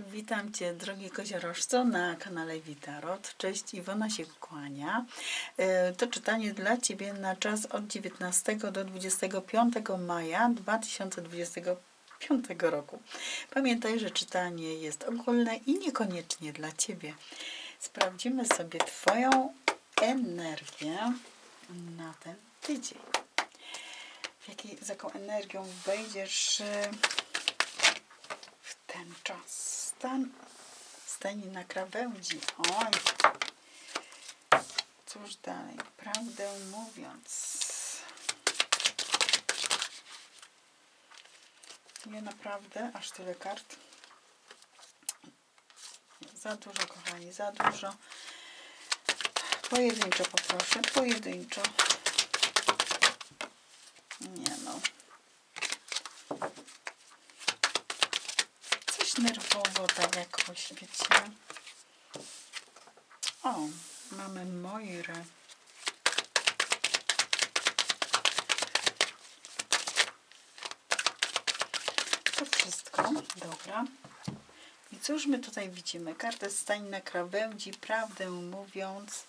Witam Cię, drogi koziorożco, na kanale Witarot. Cześć, Iwona się kłania. E, To czytanie dla Ciebie na czas od 19 do 25 maja 2025 roku. Pamiętaj, że czytanie jest ogólne i niekoniecznie dla Ciebie. Sprawdzimy sobie Twoją energię na ten tydzień. W jakiej, z jaką energią wejdziesz e, w ten czas. Stan, na krawędzi. Oj. Cóż dalej? Prawdę mówiąc. Nie naprawdę, aż tyle kart. Za dużo, kochani, za dużo. Pojedynczo poproszę, pojedynczo. Nie no. Coś nerwowo tak jakoś, wiecie. O, mamy Moirę. To wszystko, dobra. I cóż my tutaj widzimy? Kartę stań na krawędzi, prawdę mówiąc.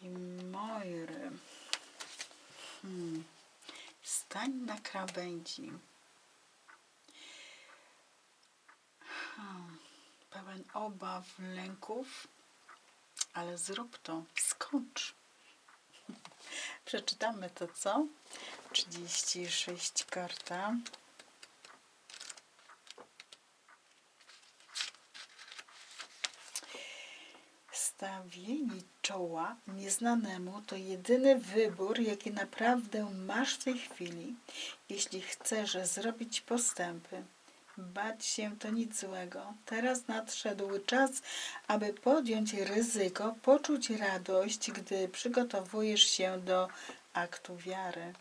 I Moiry. Hmm. Stań na krawędzi. Pełen obaw, lęków, ale zrób to, skończ. Przeczytamy to, co? 36 karta. Stawienie czoła nieznanemu to jedyny wybór, jaki naprawdę masz w tej chwili, jeśli chcesz zrobić postępy. Bać się to nic złego. Teraz nadszedł czas, aby podjąć ryzyko, poczuć radość, gdy przygotowujesz się do aktu wiary.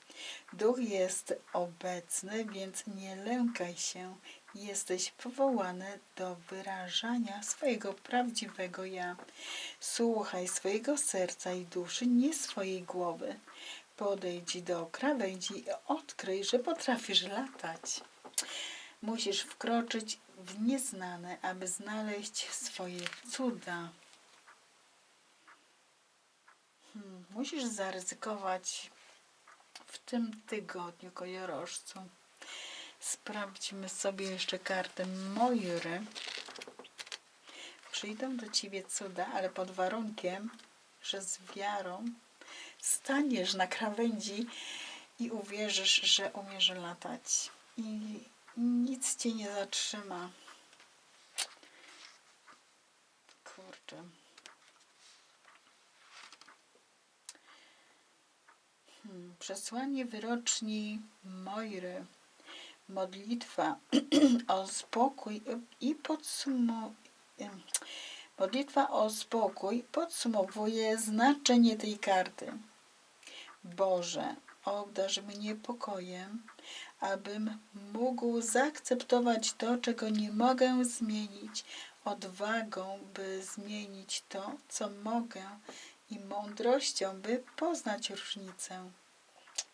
Duch jest obecny, więc nie lękaj się. Jesteś powołany do wyrażania swojego prawdziwego ja. Słuchaj swojego serca i duszy, nie swojej głowy. Podejdź do krawędzi i odkryj, że potrafisz latać. Musisz wkroczyć w nieznane, aby znaleźć swoje cuda. Hmm, musisz zaryzykować w tym tygodniu, kojorożcu. Sprawdźmy sobie jeszcze kartę Moiry. Przyjdą do ciebie cuda, ale pod warunkiem, że z wiarą staniesz na krawędzi i uwierzysz, że umiesz latać. I nic cię nie zatrzyma. Kurczę. Hmm, Przesłanie wyroczni Moiry. Modlitwa o spokój i podsumowuje. Modlitwa o spokój podsumowuje znaczenie tej karty. Boże, obdarz mnie pokojem, abym mógł zaakceptować to, czego nie mogę zmienić, odwagą, by zmienić to, co mogę i mądrością, by poznać różnicę.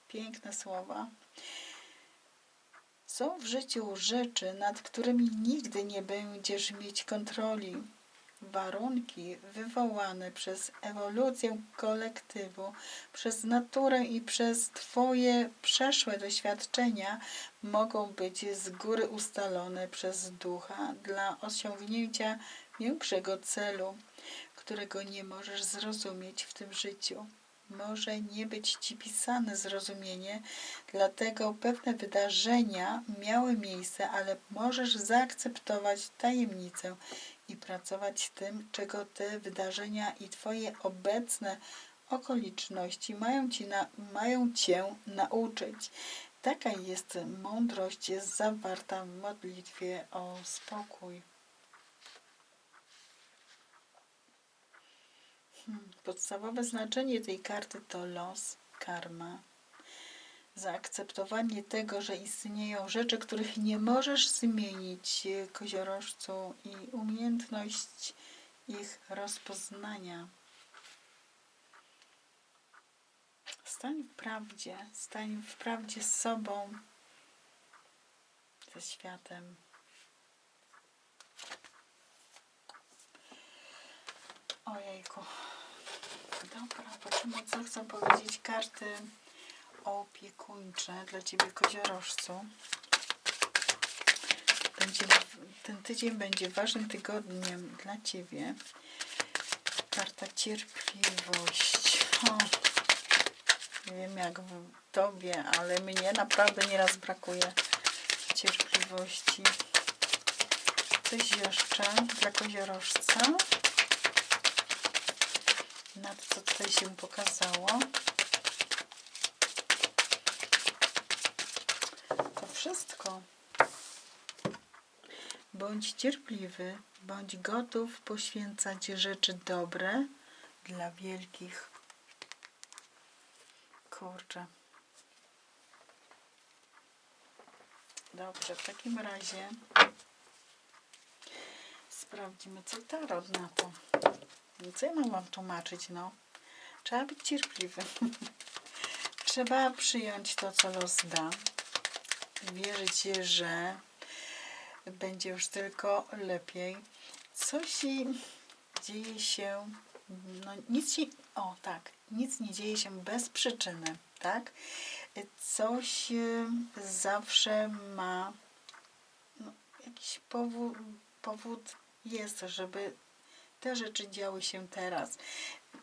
Piękne słowa. Są w życiu rzeczy, nad którymi nigdy nie będziesz mieć kontroli. Warunki wywołane przez ewolucję kolektywu, przez naturę i przez Twoje przeszłe doświadczenia mogą być z góry ustalone przez ducha dla osiągnięcia większego celu, którego nie możesz zrozumieć w tym życiu. Może nie być Ci pisane zrozumienie, dlatego pewne wydarzenia miały miejsce, ale możesz zaakceptować tajemnicę i pracować z tym, czego te wydarzenia i Twoje obecne okoliczności mają, ci na, mają Cię nauczyć. Taka jest mądrość, jest zawarta w modlitwie o spokój. Hmm, Podstawowe znaczenie tej karty to los, karma. Zaakceptowanie tego, że istnieją rzeczy, których nie możesz zmienić, koziorożcu, i umiejętność ich rozpoznania. Stań w prawdzie, stań w prawdzie z sobą. ze światem. Ojejku. Dobra, patrzymy co chcą powiedzieć karty opiekuńcze dla Ciebie koziorożcu. Będzie, ten tydzień będzie ważnym tygodniem dla Ciebie. Karta cierpliwość. O, nie wiem jak w Tobie, ale mnie naprawdę nieraz brakuje cierpliwości. Coś jeszcze dla koziorożca. Na to, co tutaj się pokazało. Wszystko. Bądź cierpliwy, bądź gotów poświęcać rzeczy dobre dla wielkich. Kurczę. Dobrze, w takim razie sprawdzimy, co tarot na to. No Co ja mam wam tłumaczyć, no? Trzeba być cierpliwy. Trzeba przyjąć to, co los da. Wierzyć, że będzie już tylko lepiej. Coś dzieje się, no nic się, o tak, nic nie dzieje się bez przyczyny, tak? Coś y, zawsze ma no, jakiś powód, powód jest, żeby te rzeczy działy się teraz.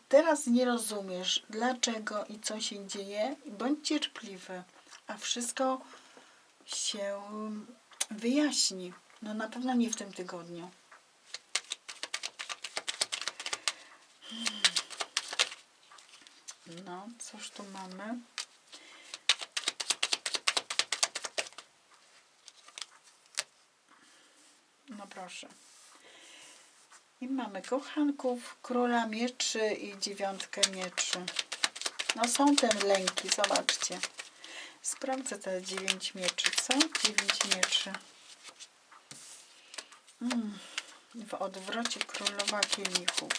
Teraz nie rozumiesz, dlaczego i co się dzieje, bądź cierpliwy, a wszystko się wyjaśni. No na pewno nie w tym tygodniu. No, cóż tu mamy? No proszę. I mamy kochanków, króla mieczy i dziewiątkę mieczy. No są te lęki, zobaczcie. Sprawdzę te dziewięć mieczy, co? Dziewięć mieczy. Mm, w odwrocie królowa kielichów.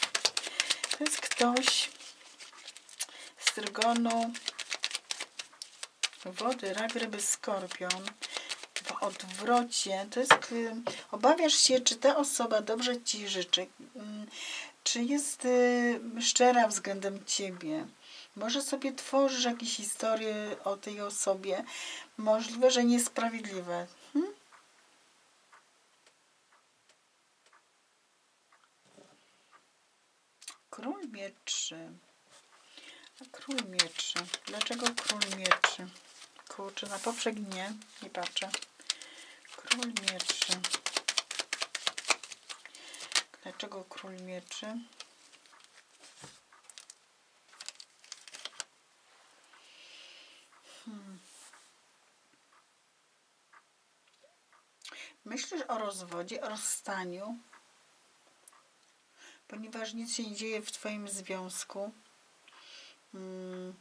To jest ktoś z trygonu wody, rak, ryby, skorpion. W odwrocie. To jest, y, obawiasz się, czy ta osoba dobrze ci życzy. Mm, Czy jest y, szczera względem ciebie. Może sobie tworzysz jakieś historie o tej osobie. Możliwe, że niesprawiedliwe. Hmm? Król mieczy. Król mieczy. Dlaczego król mieczy? Kurczę, na poprzek nie. Nie patrzę. Król mieczy. Dlaczego król mieczy? Hmm. Myślisz o rozwodzie, o rozstaniu, ponieważ nic się nie dzieje w Twoim związku. Hmm.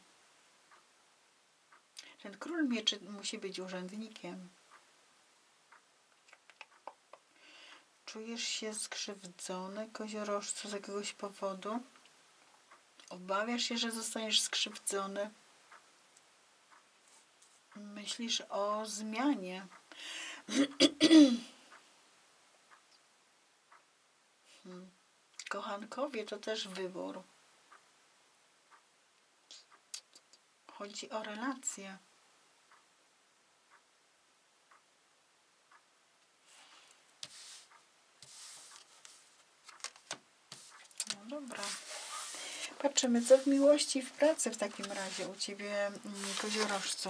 Ten król mieczy musi być urzędnikiem. Czujesz się skrzywdzony, koziorożcu, z jakiegoś powodu? Obawiasz się, że zostaniesz skrzywdzony? Myślisz o zmianie. Hmm. Kochankowie to też wybór. Chodzi o relacje. No dobra. Patrzymy, co w miłości w pracy w takim razie u Ciebie, mm, koziorożcu.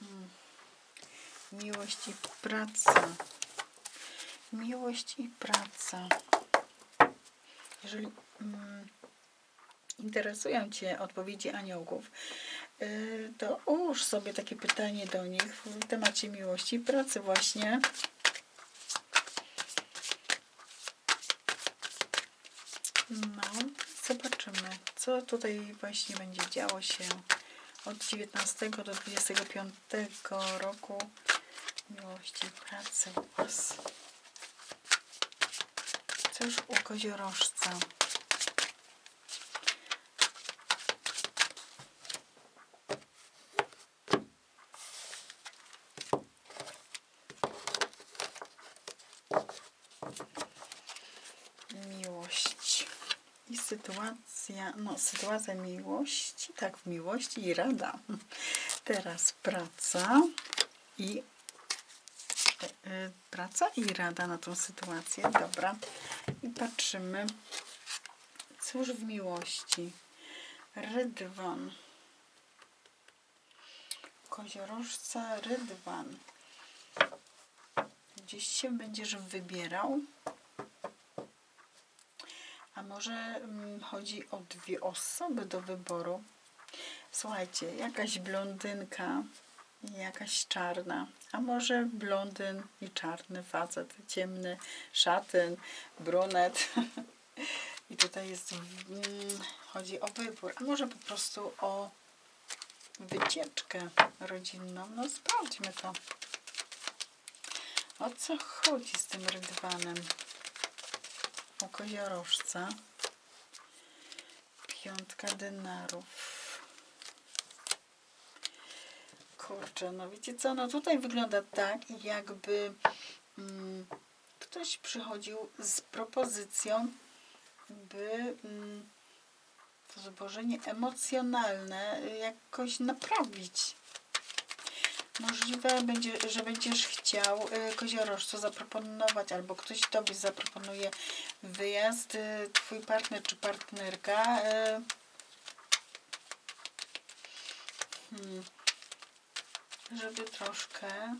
Hmm. Miłość i praca. Miłość i praca. Jeżeli mm, interesują Cię odpowiedzi aniołów, y, to ułóż sobie takie pytanie do nich w temacie miłości i pracy właśnie. No, zobaczymy, co tutaj właśnie będzie działo się od 19 do 25 roku miłości i pracy u Was. Chcesz u koziorożca. Miłość. I sytuacja, no sytuacja miłości, tak w miłości i rada. Teraz praca i praca i rada na tą sytuację. Dobra. I patrzymy. Cóż w miłości? Rydwan. Koziorożca Rydwan. Gdzieś się będziesz wybierał. A może mm, chodzi o dwie osoby do wyboru? Słuchajcie, jakaś blondynka jakaś czarna. A może blondyn i czarny facet, ciemny szatyn, brunet. I tutaj jest, mm, chodzi o wybór. A może po prostu o wycieczkę rodzinną. No sprawdźmy to. O co chodzi z tym rydwanem? U koziorożca. Piątka denarów. Kurczę, no wiecie co, no tutaj wygląda tak, jakby mm, ktoś przychodził z propozycją, by mm, to zbożenie emocjonalne jakoś naprawić. Możliwe, będzie, że będziesz chciał y, koziorożcu zaproponować, albo ktoś tobie zaproponuje wyjazd, y, twój partner czy partnerka. y, Hmm, żeby troszkę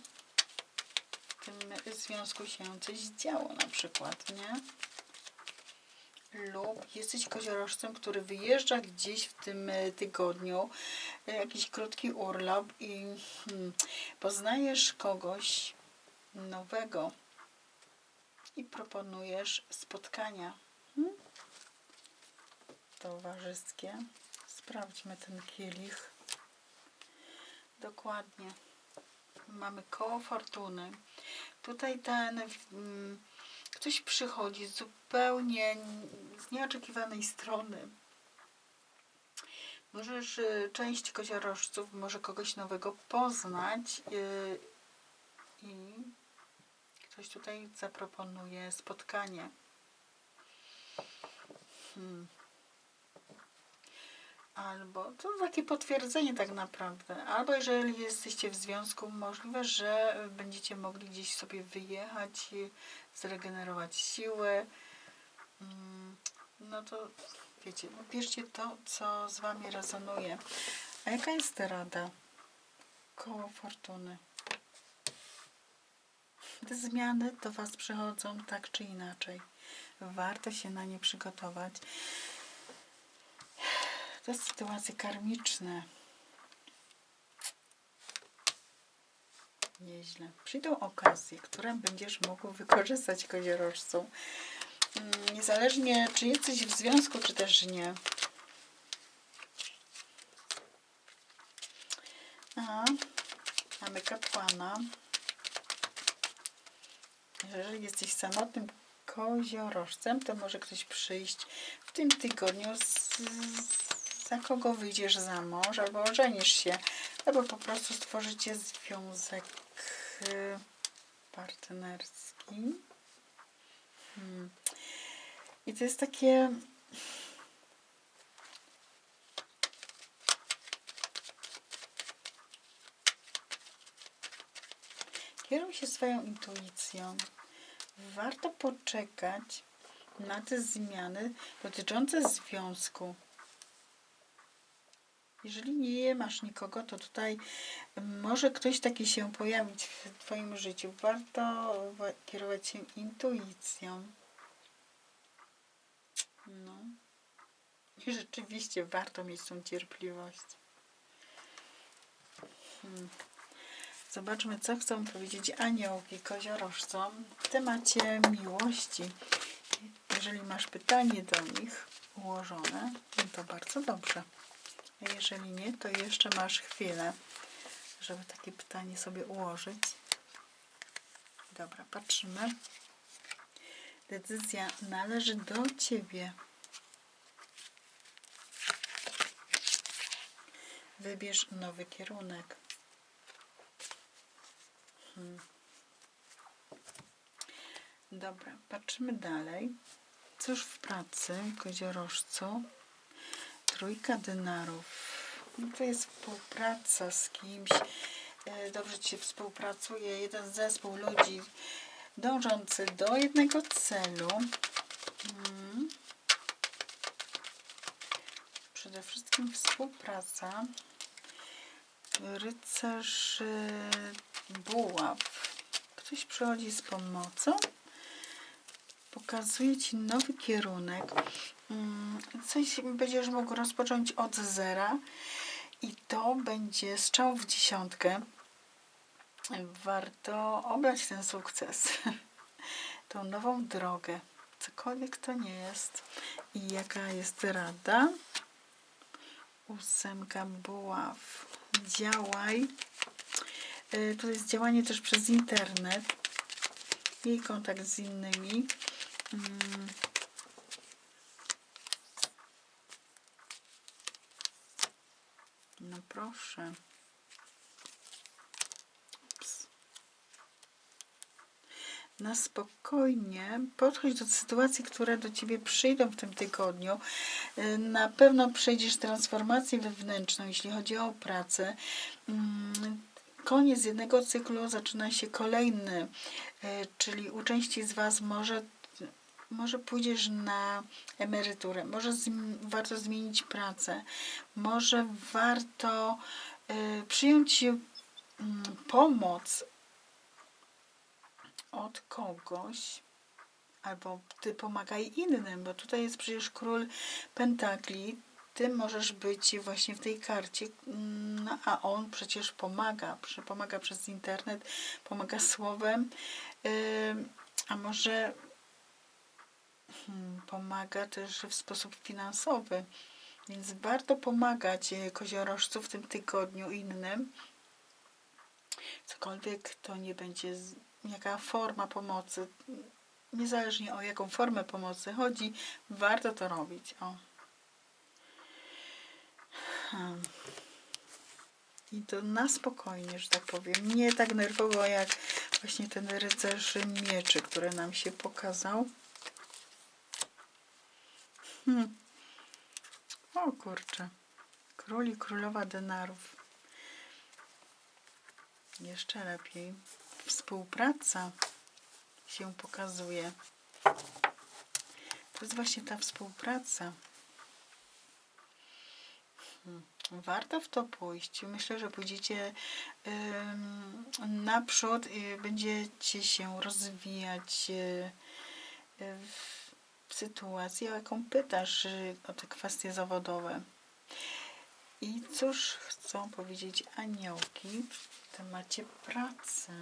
w tym związku się coś działo na przykład, nie? lub jesteś koziorożcem, który wyjeżdża gdzieś w tym e, tygodniu, e, jakiś krótki urlop i hmm, poznajesz kogoś nowego i proponujesz spotkania hmm? towarzyskie. Sprawdźmy ten kielich. Dokładnie. Mamy koło fortuny. Tutaj ten mm, ktoś przychodzi zupełnie z nieoczekiwanej strony. Możesz y, część koziorożców, może kogoś nowego poznać y, i ktoś tutaj zaproponuje spotkanie. Hmm. Albo to takie potwierdzenie tak naprawdę. Albo jeżeli jesteście w związku, możliwe, że będziecie mogli gdzieś sobie wyjechać, zregenerować siły. Mm, no to wiecie, no bierzcie to, co z Wami rezonuje. A jaka jest rada? Koło fortuny. Te zmiany do Was przychodzą tak czy inaczej. Warto się na nie przygotować. To sytuacje karmiczne. Nieźle. Przyjdą okazje, które będziesz mógł wykorzystać koziorożcą. Mm, Niezależnie, czy jesteś w związku, czy też nie. Aha. Mamy kapłana. Jeżeli jesteś samotnym koziorożcem, to może ktoś przyjść w tym tygodniu, z, za kogo wyjdziesz za mąż, albo ożenisz się, albo po prostu stworzycie związek y, partnerski. Hmm. I to jest takie. Kieruj się swoją intuicją. Warto poczekać na te zmiany dotyczące związku. Jeżeli nie masz nikogo, to tutaj może ktoś taki się pojawić w Twoim życiu. Warto kierować się intuicją. No. I rzeczywiście warto mieć tą cierpliwość. Hmm. Zobaczmy, co chcą powiedzieć aniołki koziorożcom w temacie miłości. Jeżeli masz pytanie do nich ułożone, to bardzo dobrze. A jeżeli nie, to jeszcze masz chwilę, żeby takie pytanie sobie ułożyć. Dobra, patrzymy. Decyzja należy do Ciebie. Wybierz nowy kierunek. Hmm. Dobra, patrzymy dalej. Cóż w pracy, koziorożcu? Trójka denarów. No to jest współpraca z kimś. E, Dobrze ci współpracuje. Jeden zespół ludzi dążący do jednego celu. Mm. Przede wszystkim współpraca. Rycerz e, buław. Ktoś przychodzi z pomocą. Pokazuje ci nowy kierunek. Mm, Coś będziesz mógł rozpocząć od zera i to będzie strzał w dziesiątkę. Warto obrać ten sukces, tą nową drogę, cokolwiek to nie jest. I jaka jest rada? Ósemka buław. Działaj. Y, Tu jest działanie też przez internet i kontakt z innymi. No proszę. Ups. Na spokojnie podchodź do sytuacji, które do ciebie przyjdą w tym tygodniu. Na pewno przejdziesz transformację wewnętrzną, jeśli chodzi o pracę. Mm, Koniec jednego cyklu, zaczyna się kolejny, y, czyli u części z Was może może pójdziesz na emeryturę, może warto zmienić pracę, może warto y, przyjąć y, pomoc od kogoś, albo ty pomagaj innym, bo tutaj jest przecież król pentakli. Ty możesz być właśnie w tej karcie, no, a on przecież pomaga, pomaga przez internet, pomaga słowem, Ym, a może pomaga też w sposób finansowy. Więc warto pomagać e, koziorożcu w tym tygodniu innym. Cokolwiek to nie będzie, jaka forma pomocy, niezależnie o jaką formę pomocy chodzi, warto to robić. O. Hmm. I to na spokojnie, że tak powiem. Nie tak nerwowo jak właśnie ten rycerz mieczy, który nam się pokazał. Hmm. O kurczę. Król i królowa denarów. Jeszcze lepiej. Współpraca się pokazuje. To jest właśnie ta współpraca. Hmm. Warto w to pójść. Myślę, że pójdziecie naprzód i będziecie się rozwijać w w sytuacji, o jaką pytasz y, o te kwestie zawodowe. I cóż chcą powiedzieć aniołki w temacie pracy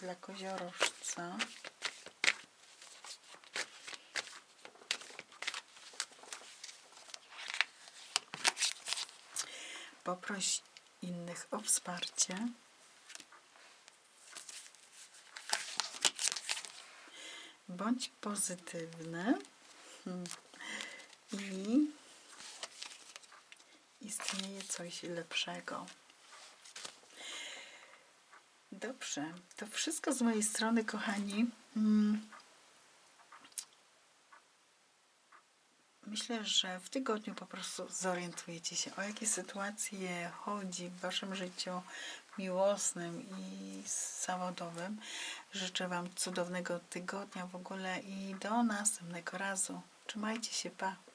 dla koziorożca? Poproś innych o wsparcie. Bądź pozytywny Hmm. i istnieje coś lepszego. Dobrze, to wszystko z mojej strony, kochani. Mm. Myślę, że w tygodniu po prostu zorientujecie się, o jakie sytuacje chodzi w Waszym życiu miłosnym i zawodowym. Życzę Wam cudownego tygodnia w ogóle i do następnego razu. Trzymajcie się, pa!